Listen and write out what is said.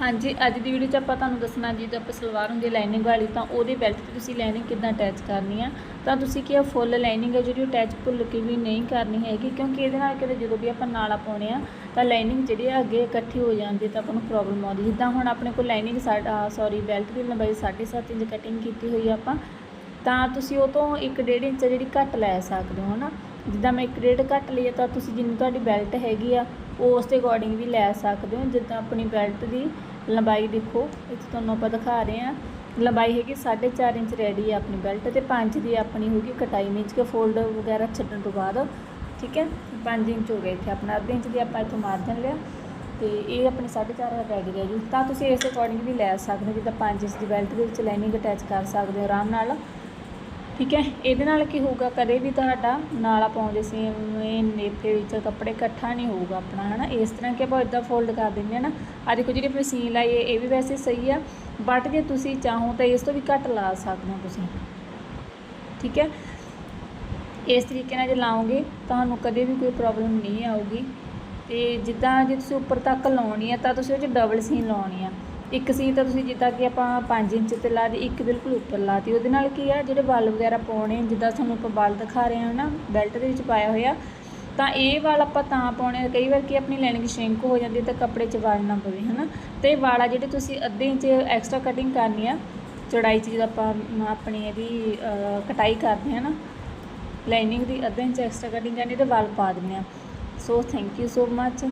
ਹਾਂਜੀ, ਅੱਜ ਦੀ ਵੀਡੀਓ 'ਚ ਆਪਾਂ ਤੁਹਾਨੂੰ ਦੱਸਣਾ ਜਦੋਂ ਆਪਾਂ ਸਲਵਾਰ ਹੁੰਦੀ ਲਾਈਨਿੰਗ ਵਾਲੀ, ਤਾਂ ਉਹਦੇ ਬੈਲਟ ਤੇ ਤੁਸੀਂ ਲਾਈਨਿੰਗ ਕਿੱਦਾਂ ਅਟੈਚ ਕਰਨੀ ਆ। ਤਾਂ ਤੁਸੀਂ ਕੀ ਆ ਫੁੱਲ ਲਾਈਨਿੰਗ ਹੈ ਜਿਹੜੀ ਉਹ ਅਟੈਚ ਭੁੱਲ ਕੇ ਵੀ ਨਹੀਂ ਕਰਨੀ ਹੈਗੀ, ਕਿਉਂਕਿ ਇਹਦੇ ਨਾਲ ਕਿਤੇ ਜਦੋਂ ਵੀ ਆਪਾਂ ਨਾਲਾ ਪਾਉਣੇ ਆ, ਤਾਂ ਲਾਈਨਿੰਗ ਜਿਹੜੀ ਆ ਅੱਗੇ ਇਕੱਠੀ ਹੋ ਜਾਂਦੀ ਤਾਂ ਆਪਾਂ ਨੂੰ ਪ੍ਰੋਬਲਮ ਆਉਂਦੀ ਜਿੱਦਾਂ ਹੁਣ ਆਪਣੇ ਕੋਲ ਲਾਈਨਿੰਗ ਸਾਡਾ ਸੌਰੀ ਬੈਲਟ ਦੀ ਲੰਬਾਈ 7.5 ਇੰਚ ਕਟਿੰਗ ਕੀਤੀ ਹੋਈ ਆ ਆਪਾਂ, ਤਾਂ ਤੁਸੀਂ ਉਹ ਤੋਂ 1.5 ਇੰਚ ਜਿਹੜੀ ਘੱਟ ਲੈ ਸਕਦੇ ਹੋ, ਹਨਾ? ਜਿੱਦਾਂ ਮੈਂ 1.5 ਘੱਟ ਲਈ ਆ ਤਾਂ ਤੁਸੀਂ ਜਿੰਨੀ ਤੁਹਾਡੀ ਬੈਲਟ ਹੈਗੀ ਆ, ਉਹ ਉਸ ਦੇ ਅਕੋਰਡਿੰਗ ਵੀ ਲੈ ਸਕਦੇ ਹੋ। ਜਿੱਦਾਂ ਆਪਣੀ ਬੈਲਟ ਦੀ ਲੰਬਾਈ ਦੇਖੋ, ਇੱਥੇ ਤੁਹਾਨੂੰ ਆਪਾਂ ਦਿਖਾ ਰਹੇ ਹਾਂ। ਲੰਬਾਈ ਹੈਗੀ 4.5 ਇੰਚ ਰੈਡੀ ਹੈ ਆਪਣੀ ਬੈਲਟ ਤੇ 5 ਦੀ ਆਪਣੀ ਹੋਗੀ ਕਟਾਈ ਇੰਚ ਕੇ ਫੋਲਡ ਵਗੈਰਾ ਛੱਡਣ ਤੋਂ ਬਾਅਦ। ਠੀਕ ਹੈ? 5 ਇੰਚ ਹੋ ਗਏ ਇੱਥੇ ਆਪਣਾ, ਅੱਧੇ ਇੰਚ ਦੀ ਆਪਾਂ ਇੱਥੋਂ ਮਾਰਜਨ ਲਿਆ ਤੇ ਇਹ ਆਪਣੀ 4.5 ਰੈਡੀ ਹੈ ਜੀ। ਤਾਂ ਤੁਸੀਂ ਇਸ ਅਕੋਰਡਿੰਗ ਵੀ ਲੈ ਸਕਦੇ ਹੋ, ਜਿੱਦਾਂ 5 ਇੰਚ ਦੀ ਬੈਲਟ ਦੇ ਵਿੱਚ ਲਾਈਨਿੰਗ ਅਟੈਚ ਕਰ ਸਕਦੇ ਹੋ ਆਰਾਮ ਨਾਲ। ਠੀਕ ਹੈ? ਇਹਦੇ ਨਾਲ ਕੀ ਹੋਊਗਾ? ਕਦੇ ਵੀ ਤੁਹਾਡਾ ਨਾਲਾ ਪਾਉਂਦੇ ਸੀ, ਐਵੇਂ ਨੇਫੇ ਵਿੱਚ ਕੱਪੜੇ ਇਕੱਠਾ ਨਹੀਂ ਹੋਊਗਾ ਆਪਣਾ, ਹਨਾ? ਇਸ ਤਰ੍ਹਾਂ ਕਿ ਆਪਾਂ ਇਦਾਂ ਫੋਲਡ ਕਰ ਦਿੰਦੇ ਆ ਨਾ ਆ ਦੇਖੋ ਜਿਹੜੀ ਆਪਣੀ ਸੀਨ ਲਾਈ ਹੈ, ਇਹ ਵੀ ਵੈਸੇ ਸਹੀ ਆ ਬਟ ਜੇ ਤੁਸੀਂ ਚਾਹੋ ਤਾਂ ਇਸ ਤੋਂ ਵੀ ਘੱਟ ਲਾ ਸਕਦੇ ਹੋ ਤੁਸੀਂ। ਠੀਕ ਹੈ? ਇਸ ਤਰੀਕੇ ਨਾਲ ਜੇ ਲਾਓਗੇ, ਤੁਹਾਨੂੰ ਕਦੇ ਵੀ ਕੋਈ ਪ੍ਰੋਬਲਮ ਨਹੀਂ ਆਊਗੀ। ਤੇ ਜਿੱਦਾਂ ਜੇ ਤੁਸੀਂ ਉੱਪਰ ਤੱਕ ਲਾਉਣੀ ਆ, ਤਾਂ ਤੁਸੀਂ ਉਹ 'ਚ ਡਬਲ ਸੀਨ ਲਾਉਣੀ ਆ। ਇੱਕ ਸੀ ਤਾਂ ਤੁਸੀਂ ਜਿੱਦਾਂ ਕਿ ਆਪਾਂ 5 ਇੰਚ ਤੇ ਲਾ ਦੀ ਇੱਕ ਬਿਲਕੁਲ ਉੱਪਰ ਲਾਤੀ ਉਹਦੇ ਨਾਲ ਕੀ ਆ ਜਿਹੜੇ ਬਲ ਵਗੈਰਾ ਪਾਉਣੇ ਜਿੱਦਾਂ ਤੁਹਾਨੂੰ ਆਪਾਂ ਬਲ ਦਿਖਾ ਰਹੇ ਹਾਂ ਨਾ ਬੈਲਟ ਦੇ ਵਿੱਚ ਪਾਇਆ ਹੋਇਆ ਤਾਂ ਇਹ ਵਾਲ ਆਪਾਂ ਤਾਂ ਪਾਉਣੇ ਆ, ਕਈ ਵਾਰ ਕੀ ਆਪਣੀ ਲਾਈਨਿੰਗ ਸ਼ਿੰਕ ਹੋ ਜਾਂਦੀ ਹੈ ਤਾਂ ਕੱਪੜੇ 'ਚ ਵੜ ਨਾ ਪਵੇ ਹਨਾ? ਤੇ ਵਾਲਾ ਜਿਹੜੇ ਤੁਸੀਂ ਅੱਧੇ ਇੰਚ ਐਕਸਟਰਾ ਕਟਿੰਗ ਕਰਨੀ ਆ ਚੌੜਾਈ 'ਚ ਜਦੋਂ ਆਪਾਂ ਆਪਣੀ ਇਹਦੀ ਕਟਾਈ ਕਰਦੇ ਹਾਂ ਨਾ ਲਾਈਨਿੰਗ ਦੀ ਅੱਧੇ ਇੰਚ ਐਕਸਟਰਾ ਕਟਿੰਗ ਕਰਨੀ ਤੇ ਵਾਲ ਪਾ ਦਿੰਦੇ ਆ। So thank you so much